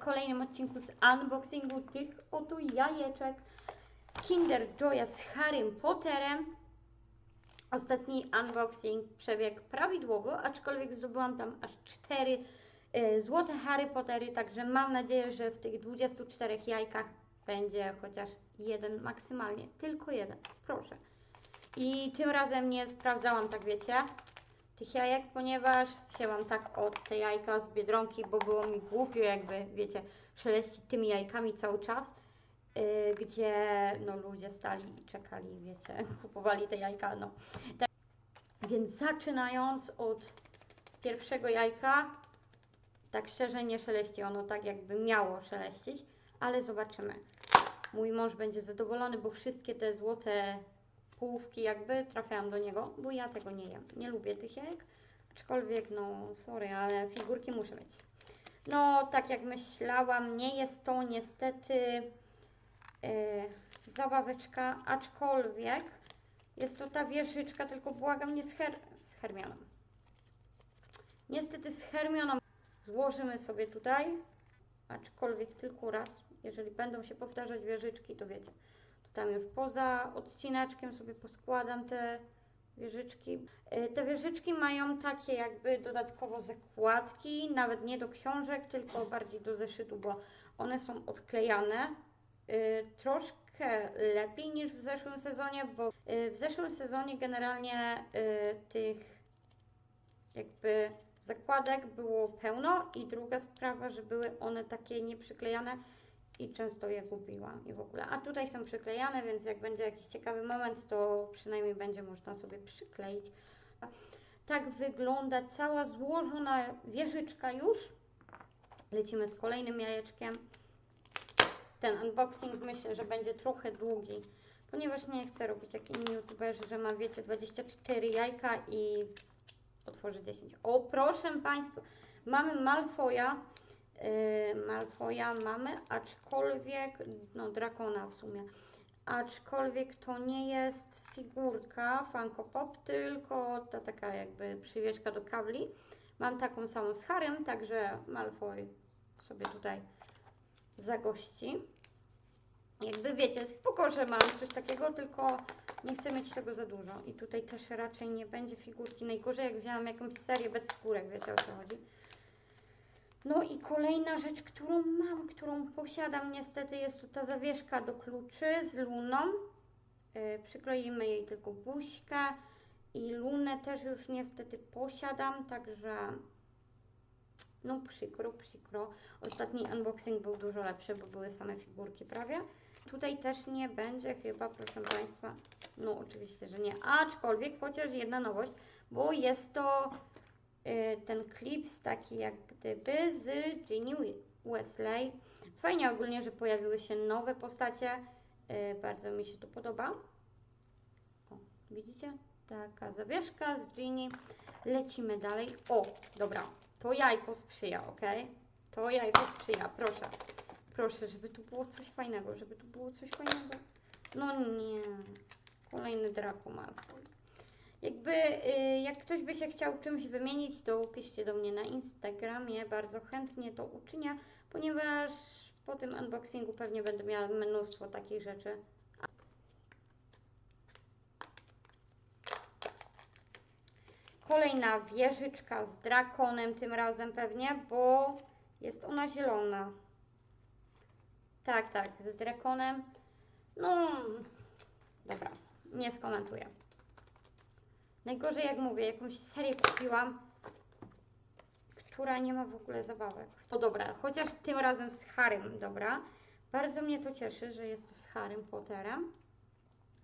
kolejnym odcinku z unboxingu tych oto jajeczek Kinder Joya z Harrym Potterem. Ostatni unboxing przebiegł prawidłowo, aczkolwiek zdobyłam tam aż cztery e, złote Harry Pottery, także mam nadzieję, że w tych 24 jajkach będzie chociaż jeden maksymalnie, tylko jeden, proszę. I tym razem nie sprawdzałam, tak wiecie, tych jajek, ponieważ wzięłam tak od te jajka z Biedronki, bo było mi głupio jakby, wiecie, szeleścić tymi jajkami cały czas, yy, gdzie no ludzie stali i czekali, wiecie, kupowali te jajka, no. Tak, więc zaczynając od pierwszego jajka, tak szczerze nie szeleści ono tak jakby miało szeleścić, ale zobaczymy. Mój mąż będzie zadowolony, bo wszystkie te złote połówki jakby trafiają do niego, bo ja tego nie jem. Nie lubię tych jajek, aczkolwiek no sorry, ale figurki muszę mieć. No tak jak myślałam, nie jest to niestety yy, zabaweczka, aczkolwiek jest to ta wieżyczka, tylko błagam nie z, her z Hermioną. Niestety z Hermioną złożymy sobie tutaj, aczkolwiek tylko raz. Jeżeli będą się powtarzać wieżyczki, to wiecie, tam już poza odcineczkiem sobie poskładam te wieżyczki. E, Te wieżyczki mają takie jakby dodatkowo zakładki, nawet nie do książek, tylko bardziej do zeszytu, bo one są odklejane. E, Troszkę lepiej niż w zeszłym sezonie, bo e, w zeszłym sezonie generalnie tych jakby zakładek było pełno i druga sprawa, że były one takie nieprzyklejane i często je gubiłam i w ogóle. A tutaj są przyklejane, więc jak będzie jakiś ciekawy moment, to przynajmniej będzie można sobie przykleić. Tak wygląda cała złożona wieżyczka już. Lecimy z kolejnym jajeczkiem. Ten unboxing myślę, że będzie trochę długi, ponieważ nie chcę robić jak inni youtuberzy, że ma wiecie 24 jajka i otworzy 10. O proszę Państwa, mamy Malfoja, Malfoja mamy, aczkolwiek, no Drakona w sumie, aczkolwiek to nie jest figurka Funko Pop, tylko ta taka jakby przywieszka do kabli. Mam taką samą z Harrym, także Malfoy sobie tutaj zagości. Jakby wiecie, spoko, że mam coś takiego, tylko nie chcę mieć tego za dużo. I tutaj też raczej nie będzie figurki. Najgorzej jak wzięłam jakąś serię bez figurek, wiecie o co chodzi. No i kolejna rzecz, którą mam, którą posiadam niestety, jest tu ta zawieszka do kluczy z luną. Yy, jej tylko buźkę i lunę też już niestety posiadam, także no przykro, przykro. Ostatni unboxing był dużo lepszy, bo były same figurki prawie. Tutaj też nie będzie chyba, proszę Państwa, no oczywiście, że nie, aczkolwiek chociaż jedna nowość, bo jest to ten klips taki jak gdyby z Ginny Wesley. Fajnie ogólnie, że pojawiły się nowe postacie, y, bardzo mi się to podoba. O, widzicie? Taka zawieszka z Ginny. Lecimy dalej. O, dobra, to jajko sprzyja, ok? To jajko sprzyja, proszę. Proszę, żeby tu było coś fajnego, żeby tu było coś fajnego. No nie, kolejny Draco Malfoy. Jakby, y, jak ktoś by się chciał czymś wymienić, to piszcie do mnie na Instagramie, bardzo chętnie to uczynię, ponieważ po tym unboxingu pewnie będę miała mnóstwo takich rzeczy. Kolejna wieżyczka z drakonem tym razem pewnie, bo jest ona zielona. Tak, tak, z drakonem. No, dobra, nie skomentuję. Najgorzej jak mówię, jakąś serię kupiłam, która nie ma w ogóle zabawek. To dobra, chociaż tym razem z Harrym, dobra. Bardzo mnie to cieszy, że jest to z Harrym Potterem.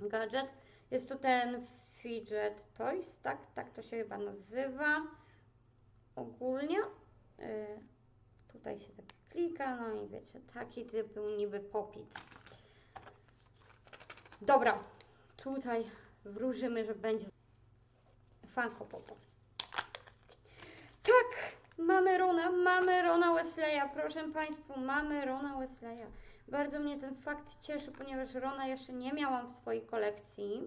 Gadżet. Jest to ten Fidget Toys, tak? Tak to się chyba nazywa. Ogólnie. Yy, tutaj się tak klika, no i wiecie, taki typ był niby popit. Dobra, tutaj wróżymy, że będzie Funko Popo. Tak, mamy Rona, mamy Rona Wesleya, proszę Państwa, mamy Rona Wesleya. Bardzo mnie ten fakt cieszy, ponieważ Rona jeszcze nie miałam w swojej kolekcji.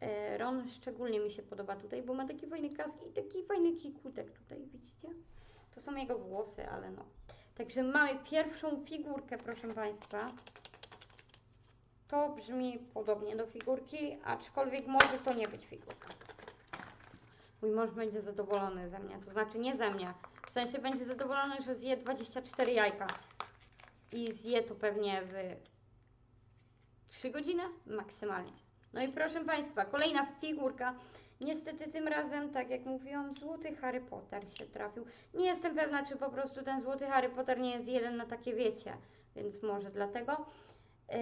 E, Ron szczególnie mi się podoba tutaj, bo ma taki fajny kask i taki fajny kikutek tutaj, widzicie? To są jego włosy, ale no. Także mamy pierwszą figurkę, proszę Państwa. To brzmi podobnie do figurki, aczkolwiek może to nie być figurka. Mój mąż będzie zadowolony ze mnie, to znaczy nie ze mnie. W sensie będzie zadowolony, że zje 24 jajka. I zje to pewnie w 3 godziny maksymalnie. No i proszę Państwa, kolejna figurka. Niestety tym razem, tak jak mówiłam, złoty Harry Potter się trafił. Nie jestem pewna, czy po prostu ten złoty Harry Potter nie jest jeden na takie wiecie, więc może dlatego. Yy,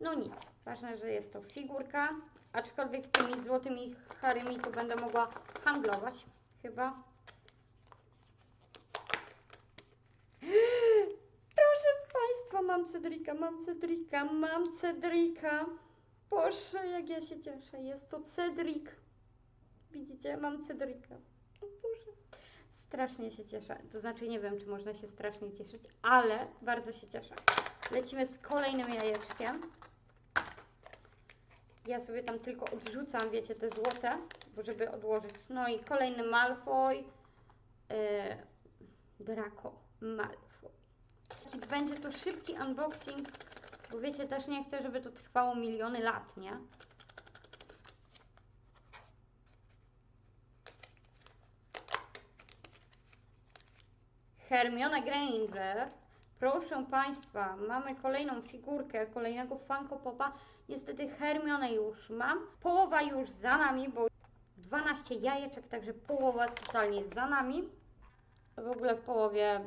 no nic, ważne, że jest to figurka, aczkolwiek z tymi złotymi Harymi to będę mogła handlować, chyba. Proszę Państwa, mam Cedrika, mam Cedrika, mam Cedrika. Boże, jak ja się cieszę, jest to Cedric. Widzicie, mam Cedrika. Boże. Strasznie się cieszę. To znaczy, nie wiem, czy można się strasznie cieszyć, ale bardzo się cieszę. Lecimy z kolejnym jajeczkiem. Ja sobie tam tylko odrzucam, wiecie, te złote, bo żeby odłożyć. No i kolejny Malfoy. Yy, Draco Malfoy. Będzie to szybki unboxing, bo wiecie, też nie chcę, żeby to trwało miliony lat, nie? Hermiona Granger. Proszę Państwa, mamy kolejną figurkę, kolejnego Funko Popa. Niestety Hermionę już mam. Połowa już za nami, bo 12 jajeczek, także połowa totalnie za nami. W ogóle w połowie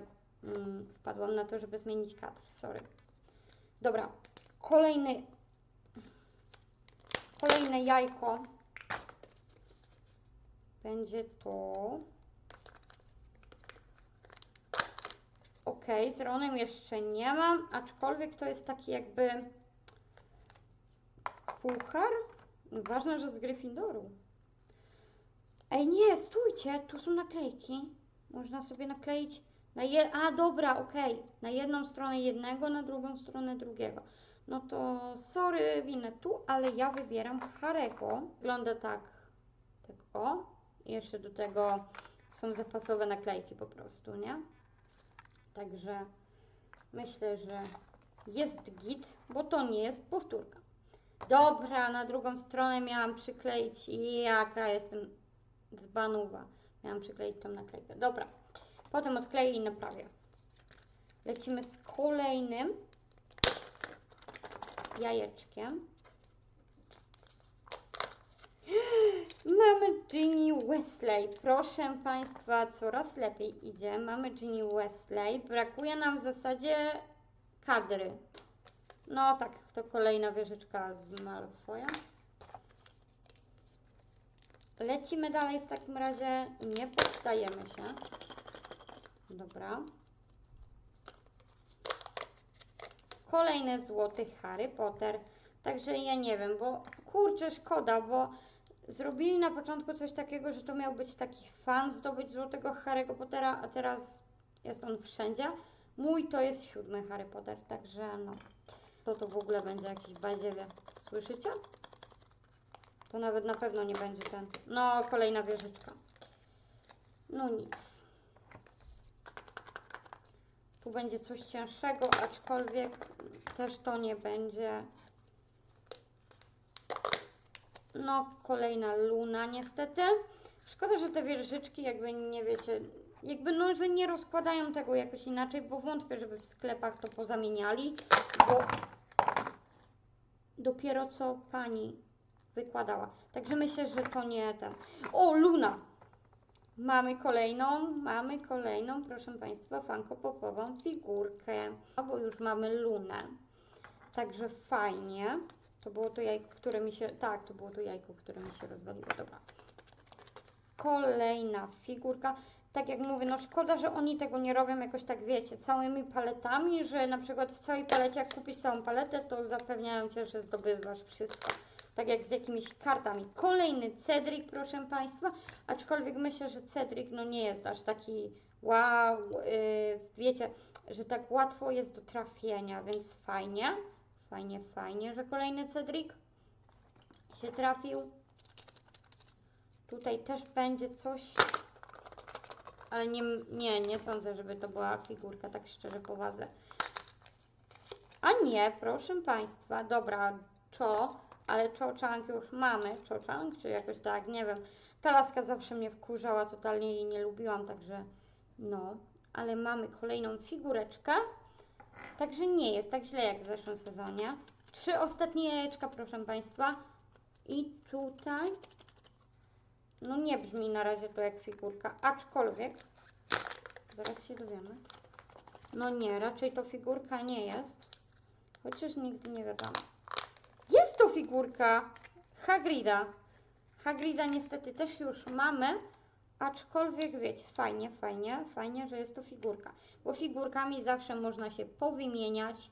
mm, wpadłam na to, żeby zmienić kadr. Sorry. Dobra, kolejny kolejne jajko będzie to ok, z Ronem jeszcze nie mam, aczkolwiek to jest taki jakby puchar. Ważne, że z Gryffindoru. Ej, nie, stójcie, tu są naklejki. Można sobie nakleić na je... A, dobra, okej. Na jedną stronę jednego, na drugą stronę drugiego. No to sorry, winę tu, ale ja wybieram Harego. Wygląda tak, tak o. I jeszcze do tego są zapasowe naklejki po prostu, nie? Także myślę, że jest git, bo to nie jest powtórka. Dobra, na drugą stronę miałam przykleić, jaka jestem dzbanuwa. Miałam przykleić tą naklejkę. Dobra, potem odkleję i naprawię. Lecimy z kolejnym jajeczkiem. Mamy Ginny Wesley. Proszę Państwa, coraz lepiej idzie. Mamy Ginny Wesley. Brakuje nam w zasadzie kadry. No tak, to kolejna wieżyczka z Malfoya. Lecimy dalej w takim razie. Nie poddajemy się. Dobra. Kolejny złoty Harry Potter. Także ja nie wiem, bo kurczę, szkoda, bo zrobili na początku coś takiego, że to miał być taki fan zdobyć złotego Harry'ego Pottera, a teraz jest on wszędzie. Mój to jest siódmy Harry Potter, także no. To to w ogóle będzie jakiś badziewie. Słyszycie? To nawet na pewno nie będzie ten. No, kolejna wieżyczka. No nic. Tu będzie coś cięższego, aczkolwiek też to nie będzie. No, kolejna luna niestety. Szkoda, że te wieżyczki jakby nie wiecie, jakby no, że nie rozkładają tego jakoś inaczej, bo wątpię, żeby w sklepach to pozamieniali, bo dopiero co pani wykładała. Także myślę, że to nie ten. O, Luna! Mamy kolejną, mamy kolejną, proszę Państwa, fankopopową figurkę. Bo już mamy Lunę. Także fajnie. To było to jajko, które mi się... Tak, to było to jajko, które mi się rozwaliło. Dobra. Kolejna figurka. Tak jak mówię, no szkoda, że oni tego nie robią jakoś tak, wiecie, całymi paletami, że na przykład w całej palecie, jak kupisz całą paletę, to zapewniają Cię, że zdobywasz wszystko. Tak jak z jakimiś kartami. Kolejny Cedric, proszę Państwa. Aczkolwiek myślę, że Cedric no nie jest aż taki wow, yy, wiecie, że tak łatwo jest do trafienia, więc fajnie. Fajnie, fajnie, że kolejny Cedric się trafił. Tutaj też będzie coś Ale nie, nie, nie sądzę, żeby to była figurka, tak szczerze poważę. A nie, proszę Państwa, dobra, Cho, ale Cho Chang już mamy, Cho Chang, czy jakoś tak, nie wiem. Ta laska zawsze mnie wkurzała, totalnie jej nie lubiłam, także no. Ale mamy kolejną figureczkę, także nie jest tak źle jak w zeszłym sezonie. Trzy ostatnie jajeczka, proszę Państwa. I tutaj, no nie brzmi na razie to jak figurka, aczkolwiek, zaraz się dowiemy. No nie, raczej to figurka nie jest. Chociaż nigdy nie wiadomo. Jest to figurka Hagrida. Hagrida niestety też już mamy, aczkolwiek wiecie, fajnie, fajnie, fajnie, że jest to figurka. Bo figurkami zawsze można się powymieniać.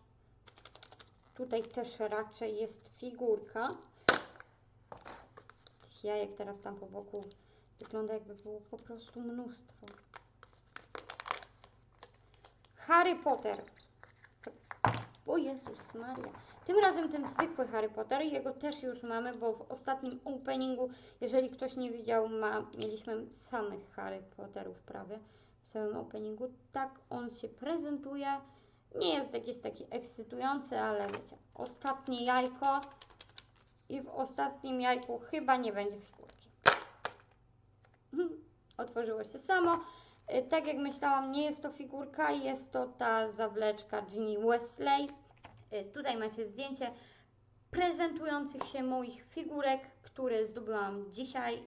Tutaj też raczej jest figurka. Jajek teraz tam po boku wygląda jakby było po prostu mnóstwo. Harry Potter. O Jezus Maria. Tym razem ten zwykły Harry Potter, jego też już mamy, bo w ostatnim openingu, jeżeli ktoś nie widział, ma, mieliśmy samych Harry Potterów prawie w samym openingu. Tak on się prezentuje. Nie jest jakiś taki ekscytujący, ale wiecie, ostatnie jajko i w ostatnim jajku chyba nie będzie figurki. Otworzyło się samo. Y, Tak jak myślałam, nie jest to figurka, jest to ta zawleczka Ginny Wesley. Y, Tutaj macie zdjęcie prezentujących się moich figurek, które zdobyłam dzisiaj.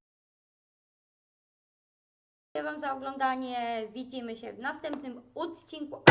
Dziękuję Wam za oglądanie. Widzimy się w następnym odcinku.